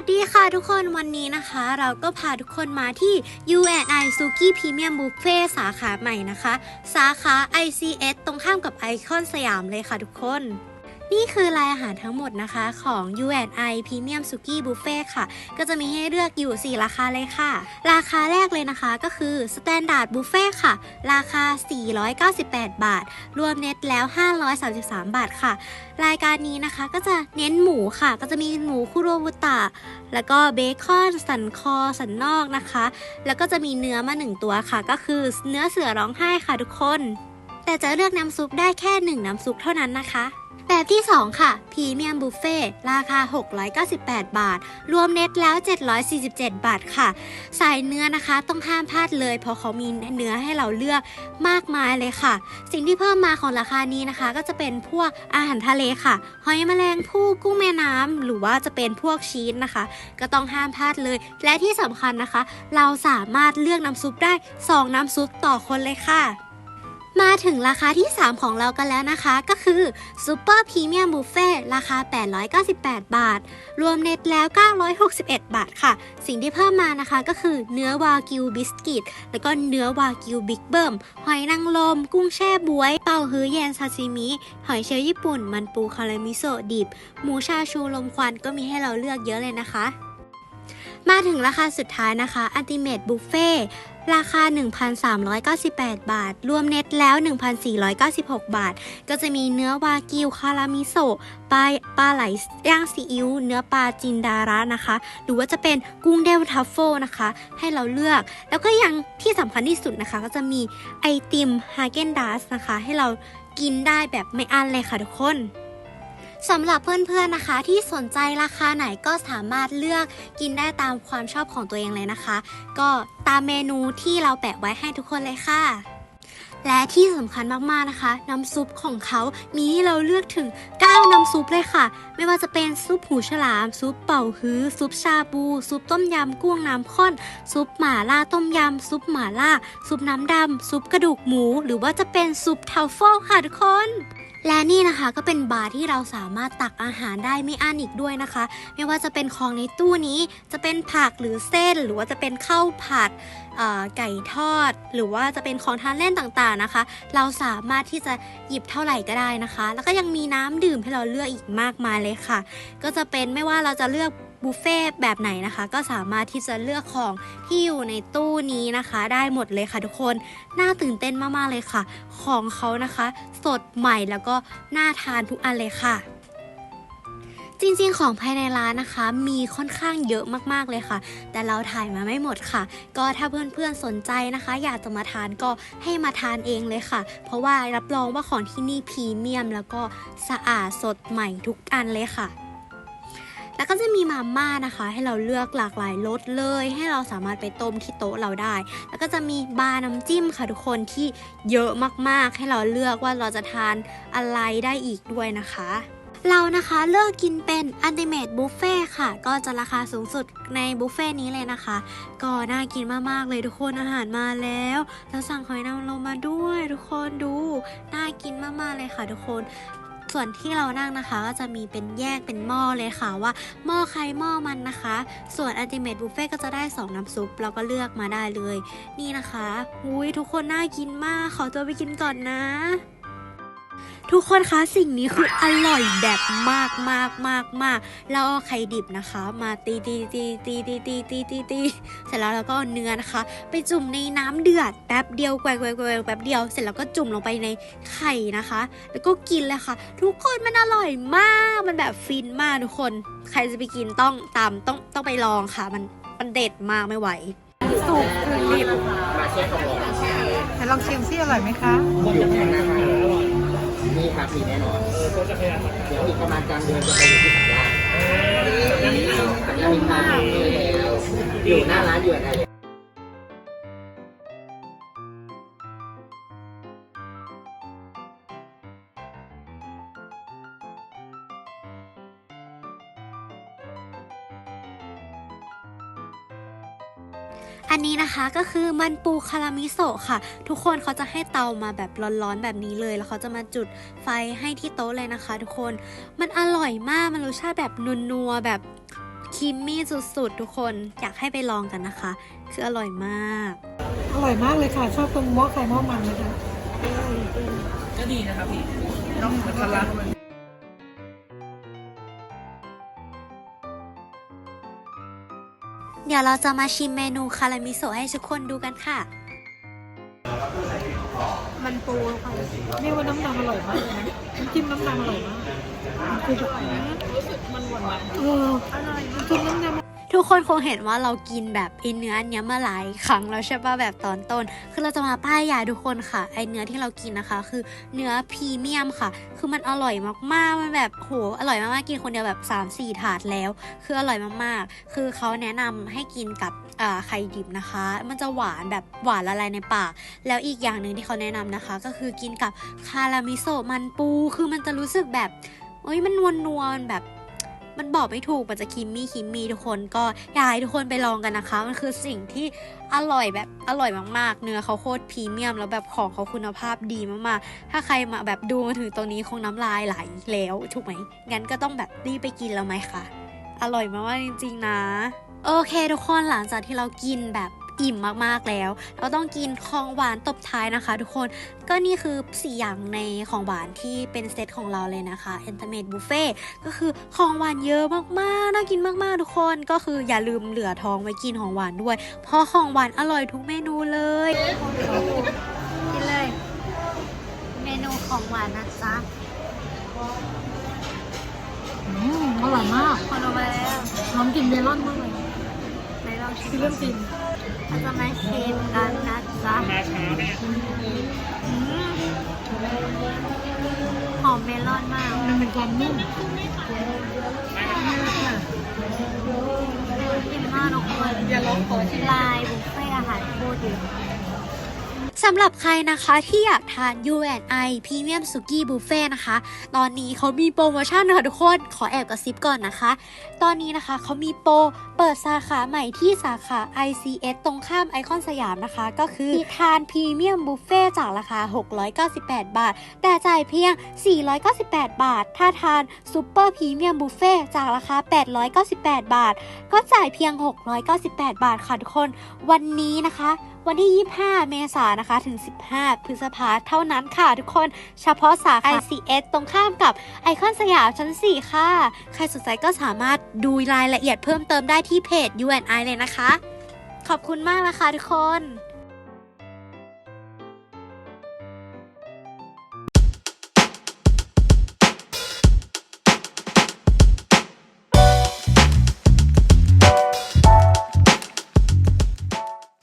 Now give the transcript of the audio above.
วัสดีค่ะทุกคนวันนี้นะคะ เราก็พาทุกคนมาที่ U&I Suki Premium Buffet สาขาใหม่นะคะ สาขา ICS ตรงข้ามกับไอคอนสยามเลยค่ะทุกคน นี่คือรายอาหารทั้งหมดนะคะของ U&I Premium Suki Buffet ค่ะ ก็จะมีให้เลือกอยู่ 4 ราคาเลยค่ะ ราคาแรกเลยนะคะก็คือ Standard Buffet ค่ะ ราคา 498 บาท รวมเน็ตแล้ว 533 บาทค่ะ รายการนี้นะคะก็จะเน้นหมูค่ะ ก็จะมีหมูคุโรบุตะ แล้วก็เบคอนสันคอสันนอกนะคะ แล้วก็จะมีเนื้อมาหนึ่งตัวค่ะ ก็คือเนื้อเสือร้องไห้ค่ะทุกคน แต่จะเลือกน้ำซุปได้แค่หนึ่งน้ำซุปเท่านั้นนะคะ แบบที่ 2 ค่ะพรีเมียมบุฟเฟ่ราคา 698 บาท รวมเน็ตแล้ว 747 บาทค่ะ สายเนื้อนะคะต้องห้ามพลาดเลย เพราะเขามีเนื้อให้เราเลือกมากมายเลยค่ะ สิ่งที่เพิ่มมาของราคานี้นะคะ ก็จะเป็นพวกอาหารทะเลค่ะ หอยแมลงภู่กุ้งแม่น้ำหรือว่าจะเป็นพวกชีสนะคะ ก็ต้องห้ามพลาดเลย และที่สำคัญนะคะ เราสามารถเลือกน้ำซุปได้ 2 น้ำซุปต่อคนเลยค่ะ มาถึงราคาที่ 3 ของเรากันแล้วนะคะ ก็คือซูเปอร์พรีเมียมบุฟเฟ่ราคา 898 บาท รวมเน็ตแล้ว 961 บาทค่ะ สิ่งที่เพิ่มมานะคะก็คือเนื้อวากิวบิสกิต แล้วก็เนื้อวากิวบิ๊กเบิ้มหอยนางรมกุ้งแช่บวย เป่าฮื้อแยนซาซิมิ หอยเชลล์ญี่ปุ่น มันปูคารามิโซะดิบ หมูชาชูลมควันก็มีให้เราเลือกเยอะเลยนะคะ มาถึงราคาสุดท้ายนะคะอันติเม e บุฟเฟ่ ราคา 1,398 บาท รวมเน็ตแล้ว 1,496 บาท ก็จะมีเนื้อวากิวคารามิโซะปลาปลาไหลย่างซีอิ๊วเนื้อปลาจินดาระนะคะ หรือว่าจะเป็นกุ้งเดลทัฟเฟิลนะคะ ให้เราเลือก แล้วก็ยังที่สำคัญที่สุดนะคะ ก็จะมีไอติมฮาเกนดาสนะคะ ให้เรากินได้แบบไม่อั้นเลยค่ะทุกคน สำหรับเพื่อนๆนะคะ ที่สนใจราคาไหนก็สามารถเลือกกินได้ตามความชอบของตัวเองเลยนะคะ ก็ตามเมนูที่เราแปะไว้ให้ทุกคนเลยค่ะ และที่สำคัญมากๆนะคะ น้ำซุปของเขามีให้เราเลือกถึง 9 น้ำซุปเลยค่ะ ไม่ว่าจะเป็นซุปหูฉลาม ซุปเป่าฮื้อ ซุปชาบู ซุปต้มยำกุ้งน้ำข้น ซุปหม่าล่าต้มยำ ซุปหม่าล่า ซุปน้ำดำ ซุปกระดูกหมู หรือว่าจะเป็นซุปทัฟเฟลค่ะทุกคนและนี่นะคะก็เป็นบาร์ที่เราสามารถตักอาหารได้ไม่อั้นอีกด้วยนะคะ ไม่ว่าจะเป็นของในตู้นี้จะเป็นผักหรือเส้น หรือว่าจะเป็นข้าวผัดไก่ทอด หรือว่าจะเป็นของทานเล่นต่างๆนะคะ เราสามารถที่จะหยิบเท่าไหร่ก็ได้นะคะ แล้วก็ยังมีน้ำดื่มให้เราเลือกอีกมากมายเลยค่ะ ก็จะเป็นไม่ว่าเราจะเลือก บุฟเฟ่ต์แบบไหนนะคะ ก็สามารถที่จะเลือกของที่อยู่ในตู้นี้นะคะ ได้หมดเลยค่ะทุกคน น่าตื่นเต้นมากๆเลยค่ะ ของเขานะคะ สดใหม่แล้วก็น่าทานทุกอันเลยค่ะจริงๆ ของภายในร้านนะคะ มีค่อนข้างเยอะมากๆเลยค่ะ แต่เราถ่ายมาไม่หมดค่ะ ก็ถ้าเพื่อนๆสนใจนะคะ อยากจะมาทานก็ให้มาทานเองเลยค่ะ เพราะว่ารับรองว่าของที่นี่พรีเมียม แล้วก็สะอาดสดใหม่ทุกอันเลยค่ะ แล้วก็จะมีมาม่านะคะ ให้เราเลือกหลากหลายรสเลย ให้เราสามารถไปต้มที่โต๊ะเราได้ แล้วก็จะมีบาร์น้ำจิ้มค่ะทุกคนที่เยอะมากๆ ให้เราเลือกว่าเราจะทานอะไรได้อีกด้วยนะคะเรานะคะเลือกกินเป็นอันติเม e บุฟเฟ่ค่ะ ก็จะราคาสูงสุดในบุฟเฟ่นี้เลยนะคะ ก็น่ากินมาก ๆ เลยทุกคนอาหารมาแล้ว แล้วสั่งหอยนางรมมาด้วยทุกคนดู น่ากินมาก ๆ เลยค่ะทุกคน ส่วนที่เรานั่งนะคะ ก็จะมีเป็นแยกเป็นหม้อเลยค่ะว่าหม้อใครหม้อมันนะคะ ส่วนอัลติเมทบุฟเฟ่ก็จะได้ 2 น้ำซุปเราก็เลือกมาได้เลย นี่นะคะอุ้ยทุกคนน่ากินมาก ขอตัวไปกินก่อนนะ ทุกคนคะสิ่งนี้คืออร่อยแบบมากมากมากมากแล้วเอาไข่ดิบนะคะ มาตีตีตีตีตีตีตีตีตีเสร็จแล้วเราก็เอาเนื้อนะคะ ไปจุ่มในน้ำเดือดแป๊บเดียวแกวแกวแกวแป๊บเดียว เสร็จแล้วก็จุ่มลงไปในไข่นะคะ แล้วก็กินเลยค่ะ ทุกคนมันอร่อยมากมันแบบฟินมากทุกคน ใครจะไปกินต้องตามต้องต้องไปลองค่ะ มันมันเด็ดมากไม่ไหวสุกคือลิบลองชิมซิอร่อยไหมคะนี่ ครับมีแน่นอนเดี๋ยวอีกประมาณกลางเดือนจะไปอยู่ที่สัญญาสัญญามีมาอยู่หน้าร้านอยู่อะไร อันนี้นะคะก็คือมันปูคารามิโซะค่ะ ทุกคนเขาจะให้เตามาแบบร้อนๆแบบนี้เลย แล้วเขาจะมาจุดไฟให้ที่โต๊ะเลยนะคะ ทุกคนมันอร่อยมากมันรสชาติแบบนัวๆแบบเครีมมี่สุดๆ ทุกคนอยากให้ไปลองกันนะคะ คืออร่อยมาก อร่อยมากเลยค่ะ ชอบตรงหม้อไข่หม้อมันนะคะก็ดีนะครับพี่น้องมันทะลัก เดี๋ยวเราจะมาชิมเมนูคารามิโซะให้ทุกคนดูกันค่ะ มันปูค่ะนี่ว่าน้ำดำอร่อยมากเลยนะน้ำจิ้มน้ำดำอร่อยมากมันคือแบบรู้สึกมันหวานเอออร่อยน้ำจิ้มน้ำดำ ทุกคนคงเห็นว่าเรากินแบบไอเนื้ออันเนี้ยมาหลายครั้งแล้วใช่ป่ะแบบตอนต้น คือเราจะมาป้ายยาทุกคนค่ะ ไอเนื้อที่เรากินนะคะ คือเนื้อพรีเมียมค่ะ คือมันอร่อยมากๆ มันแบบโหอร่อยมากๆ กินคนเดียวแบบ 3-4 ถาดแล้ว คืออร่อยมากๆ คือเขาแนะนำให้กินกับไข่ดิบนะคะ มันจะหวานแบบหวานละลายในปาก แล้วอีกอย่างหนึ่งที่เขาแนะนำนะคะ ก็คือกินกับคารามิโซะมันปู คือมันจะรู้สึกแบบเอ้ยมันนวลนวลๆแบบ มันบอกไม่ถูกมันจะคิมมี่คิมมี่ทุกคนก็อยากให้ทุกคนไปลองกันนะคะ มันคือสิ่งที่อร่อยแบบอร่อยมากๆ เนื้อเขาโคตรพรีเมียม แล้วแบบของเขาคุณภาพดีมากๆ ถ้าใครมาแบบดูมาถึงตรงนี้คงน้ำลายไหลแล้วถูกไหมงั้นก็ต้องแบบรีบไปกินแล้วไหมคะอร่อยมากๆจริง ๆ นะ โอเค ทุกคนหลังจากที่เรากินแบบ อิ่มมากๆแล้ว เราต้องกินของหวานตบท้ายนะคะ ทุกคน ก็นี่คือสี่อย่างในของหวานที่เป็นเซตของเราเลยนะคะ e n t e r m a t e Buffet ก็คือของหวานเยอะมากๆ น่ากินมากๆ ทุกคน ก็คืออย่าลืมเหลือท้องไว้กินของหวานด้วย เพราะของหวานอร่อยทุกเมนูเลย กินเลย เมนูของหวานนะจ๊ะอืมอร่อยมากคนเอามาแล้วน้องกินเมลอนมากเลยไม่ลองชิมคือเรื่องจริง เราจะมาชิมกันนะจ๊ะมาช้าแม่อืมหอมเมลอนมากมันเป็นความนุ่มกินมากทุกคนอย่าลองขอชิมลายบุฟเฟ่อาหารโคตรดี สำหรับใครนะคะที่อยากทาน U&I Premium Suki Buffet นะคะ ตอนนี้เขามีโปรโมชั่นค่ะทุกคน ขอแอบกระซิบก่อนนะคะ ตอนนี้นะคะเขามีโปรเปิดสาขาใหม่ที่สาขา ICS ตรงข้ามไอคอนสยามนะคะ ก็คือทานพรีเมียมบุฟเฟ่จากราคา 698 บาท แต่จ่ายเพียง 498 บาท ถ้าทานซูเปอร์พรีเมียมบุฟเฟ่จากราคา 898 บาท ก็จ่ายเพียง 698 บาทค่ะทุกคน วันนี้นะคะ วันที่ 25 เมษายนนะคะ ถึง 15 พฤษภาเท่านั้นค่ะทุกคนเฉพาะสาขา ICS ตรงข้ามกับไอคอนสยามชั้น 4 ค่ะ ใครสนใจก็สามารถดูรายละเอียดเพิ่มเติมได้ที่เพจ U&I เลยนะคะ ขอบคุณมากนะคะทุกคน